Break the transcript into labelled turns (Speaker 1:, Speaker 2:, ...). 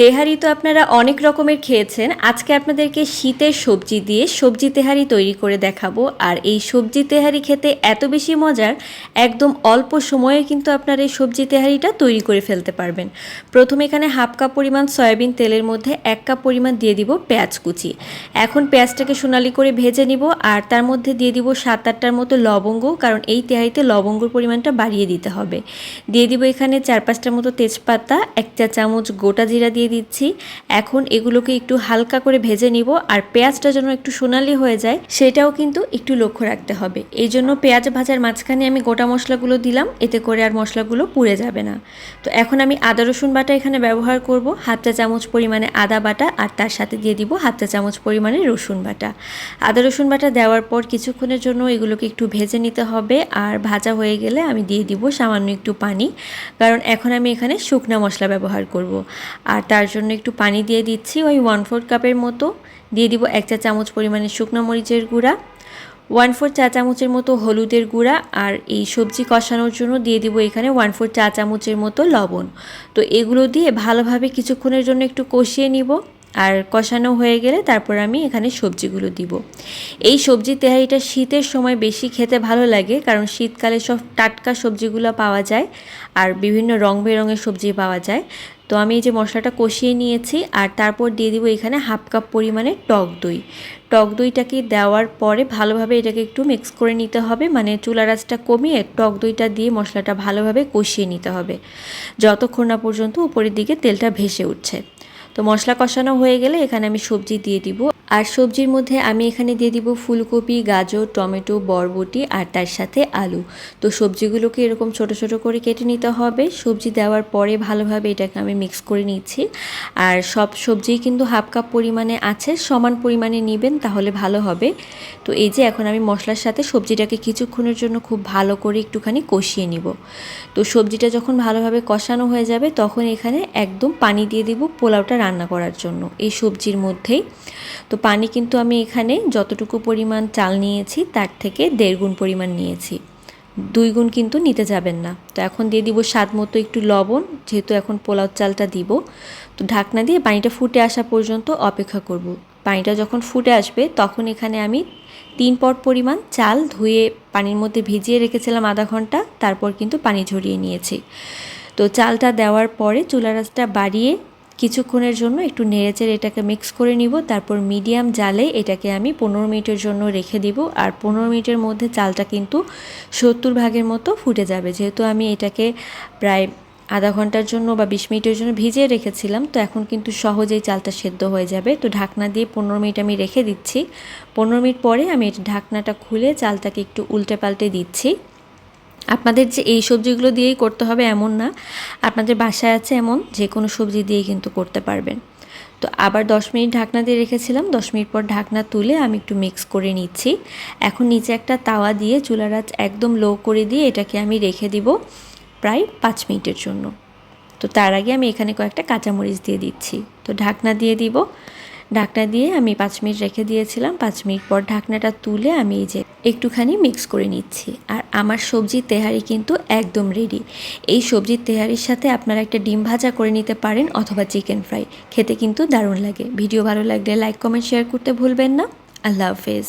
Speaker 1: তেহারি তো আপনারা অনেক রকমের খেয়েছেন। আজকে আপনাদেরকে শীতের সবজি দিয়ে সবজি তেহারি তৈরি করে দেখাবো। আর এই সবজি তেহারি খেতে এত বেশি মজার, একদম অল্প সময়ে কিন্তু আপনারা এই সবজি তেহারিটা তৈরি করে ফেলতে পারবেন। প্রথমে এখানে হাফ কাপ পরিমাণ সয়াবিন তেলের মধ্যে এক কাপ পরিমাণ দিয়ে দিব পেঁয়াজ কুচি। এখন পেঁয়াজটাকে সোনালি করে ভেজে নিব আর তার মধ্যে দিয়ে দিব সাত আটটার মতো লবঙ্গ, কারণ এই তেহারিতে লবঙ্গর পরিমাণটা বাড়িয়ে দিতে হবে। দিয়ে দিব এখানে চার পাঁচটার মতো তেজপাতা, এক চা চামচ গোটা জিরা দিয়ে দিচ্ছি। এখন এগুলোকে একটু হালকা করে ভেজে নিব আর পেঁয়াজটা যেন একটু সোনালি হয়ে যায়, সেটাও কিন্তু একটু লক্ষ্য রাখতে হবে। এই জন্য পেঁয়াজ ভাজার মাঝখানে আমি গোটা মশলাগুলো দিলাম, এতে করে আর মশলাগুলো পুড়ে যাবে না। তো এখন আমি আদা, রসুন বাটা এখানে ব্যবহার করব, হাফ চা চামচ পরিমাণে আদা বাটা আর তার সাথে দিয়ে দিব হাফ চা চামচ পরিমাণে রসুন বাটা। আদা, রসুন বাটা দেওয়ার পর কিছুক্ষণের জন্য এগুলোকে একটু ভেজে নিতে হবে আর ভাজা হয়ে গেলে আমি দিয়ে দিব সামান্য একটু পানি, কারণ এখন আমি এখানে শুকনা মশলা ব্যবহার করব। আর তার জন্য একটু পানি দিয়ে দিচ্ছি, ওই ওয়ান ফোর কাপের মতো। দিয়ে দিব এক চা চামচ পরিমাণে শুকনো মরিচের গুঁড়া ওয়ান ফোর চা চামচের মতো হলুদের গুঁড়া আর এই সবজি কষানোর জন্য দিয়ে দিব এখানে ওয়ান ফোর চা চামচের মতো লবণ। তো এগুলো দিয়ে ভালোভাবে কিছুক্ষণের জন্য একটু কষিয়ে নিব। আর কষানো হয়ে গেলে তারপর আমি এখানে সবজিগুলো দিব। এই সবজি তেহারিটা শীতের সময় বেশি খেতে ভালো লাগে, কারণ শীতকালে সব টাটকা সবজিগুলো পাওয়া যায় আর বিভিন্ন রং বেরঙের সবজি পাওয়া যায়। তো আমি এই যে মশলাটা কষিয়ে নিয়েছি আর তারপর দিয়ে দিব এখানে হাফ কাপ পরিমাণে টক দই। টক দইটাকে দেওয়ার পরে ভালোভাবে এটাকে একটু মিক্স করে নিতে হবে মানে চুলা রাসটা কমিয়ে টক দইটা দিয়ে মশলাটা ভালোভাবে কষিয়ে নিতে হবে। যতক্ষণ না পর্যন্ত উপরের দিকে তেলটা ভেসে উঠছে। তো মশলা কষানো হয়ে গেলে এখানে আমি সবজি দিয়ে দিব। আর সবজির মধ্যে আমি এখানে দিয়ে দিব ফুলকপি, গাজর, টমেটো, বরবটি আর তার সাথে আলু। তো সবজিগুলোকে এরকম ছোট ছোট করে কেটে নিতে হবে। সবজি দেওয়ার পরে ভালোভাবে এটাকে আমি মিক্স করে নিচ্ছি। আর সব সবজিই কিন্তু হাফ কাপ পরিমাণে আছে, সমান পরিমাণে নেবেন তাহলে ভালো হবে। তো এই যে এখন আমি মশলার সাথে সবজিটাকে কিছুক্ষণের জন্য খুব ভালো করে একটুখানি কষিয়ে নিব। তো সবজিটা যখন ভালোভাবে কষানো হয়ে যাবে তখন এখানে একদম পানি দিয়ে দিব পোলাওটা রান্না করার জন্য এই সবজির মধ্যেই। তো পানি কিন্তু আমি এখানে যতটুকু পরিমাণ চাল নিয়েছি, তার থেকে দেড় গুণ পরিমাণ নিয়েছি। দুই গুণ কিন্তু নিতে যাবেন না। তো এখন দিয়ে দিব স্বাদ মতো একটু লবণ, যেহেতু এখন পোলাও চালটা দিব। তো ঢাকনা দিয়ে পানিটা ফুটে আসা পর্যন্ত অপেক্ষা করব। পানিটা যখন ফুটে আসবে, তখন এখানে আমি তিন পট পরিমাণ চাল ধুয়ে পানির মধ্যে ভিজিয়ে রেখেছিলাম আধা ঘণ্টা, তারপর কিন্তু পানি ঝরিয়ে নিয়েছি। তো চালটা দেওয়ার পরে চুলা রাসটা বাড়িয়ে কিছুক্ষণের জন্য একটু নেড়েচেড়ে এটাকে মিক্স করে নিব, তারপর মিডিয়াম জালে এটাকে আমি পনেরো মিনিটের জন্য রেখে দিব। আর পনেরো মিনিটের মধ্যে চালটা কিন্তু সত্তর ভাগের মতো ফুটে যাবে। যেহেতু আমি এটাকে প্রায় আধা ঘণ্টার জন্য বা বিশ মিনিটের জন্য ভিজিয়ে রেখেছিলাম, তো এখন কিন্তু সহজেই চালটা সেদ্ধ হয়ে যাবে। তো ঢাকনা দিয়ে পনেরো মিনিট আমি রেখে দিচ্ছি। পনেরো মিনিট পরে আমি এটা ঢাকনাটা খুলে চালটাকে একটু উল্টে পাল্টে দিচ্ছি। আপনাদের যে এই সবজিগুলো দিয়েই করতে হবে এমন না। আপনাদের বাসায় আছে এমন যে কোনো সবজি দিয়েই কিন্তু করতে পারবেন। তো আবার দশ মিনিট ঢাকনা দিয়ে রেখেছিলাম। দশ মিনিট পর ঢাকনা তুলে আমি একটু মিক্স করে নিচ্ছি। এখন নিচে একটা তাওয়া দিয়ে চুলার আঁচ একদম লো করে দিয়ে এটাকে আমি রেখে দিব প্রায় পাঁচ মিনিটের জন্য। তো তার আগে আমি এখানে কয়েকটা কাঁচামরিচ দিয়ে দিচ্ছি। তো ঢাকনা দিয়ে দিব। ঢাকনা দিয়ে আমি পাঁচ মিনিট রেখে দিয়েছিলাম। পাঁচ মিনিট পর ঢাকনাটা তুলে আমি এই যে একটুখানি মিক্স করে নিচ্ছি। আর আমার সবজি তেহারি কিন্তু একদম রেডি এই সবজির তেহারির সাথে আপনারা একটা ডিম ভাজা করে নিতে পারেন অথবা চিকেন ফ্রাই খেতে কিন্তু দারুণ লাগে। ভিডিও ভালো লাগলে লাইক কমেন্ট শেয়ার করতে ভুলবেন না। আল্লাহ হাফেজ।